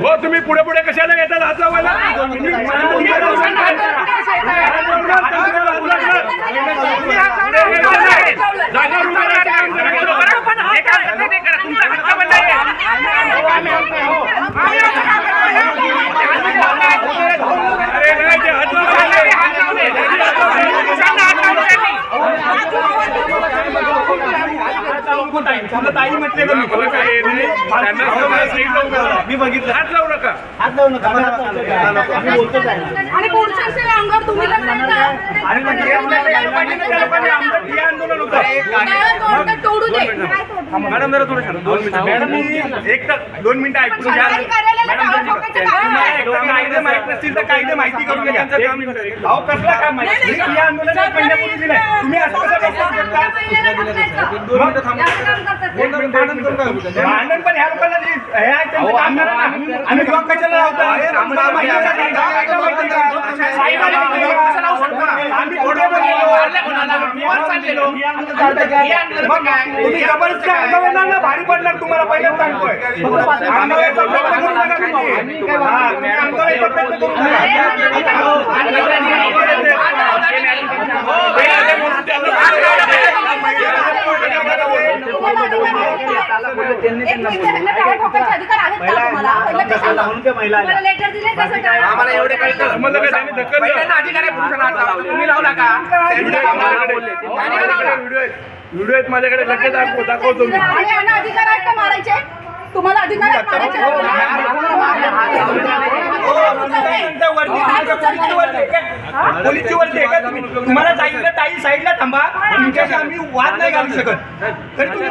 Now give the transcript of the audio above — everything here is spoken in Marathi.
हो तुम्ही पुढे पुढे कशाला येतात? हात लावायला? हो, तुम्ही जागेवर उभे राहायचं काम करा. अरे नाही, ते हात लावायला. तुला ताई म्हटले का मी? त्यांना. मी बघितलं. हात लावू नका. हात लावू नका. आम्ही बोलतोच आहे आणि पुरुषांच्या अंगावर तुम्ही? आणि हे. आमचं हे आंदोलन होतं. तोंड तोडू दे. मॅडम जरा थोडं. दोन मिनिटं. मॅडम मी एक तर दोन मिनिटं ऐकून घ्या. मॅडम कायदे माहीत नसतील तर कायदे माहिती करून घ्या त्यांचं काम. अहो कसलं काम माहिती या आंदोलनात दिलंय तुम्ही असं कसं. भांडण पण ह्या लोकांना हे. आम्ही कशाला लावतो? आम्ही भारी पडणार तुम्हाला पहिल्याच सांगतोय हा, आम्हाला एवढे काही अधिकार आहे. तुम्ही लावला का. व्हिडिओ आहेत माझ्याकडे लगेच दाखव दाखवतो यांना अधिकार आहेत का मारायचे तुम्हाला अधिकार आहेत मारायचे पोलीसची वरती आहे का तुम्ही? तुम्हाला सांगितलं ताई साईडला थांबा तुमच्याशी आम्ही वाद नाही घालू शकत तर तुम्ही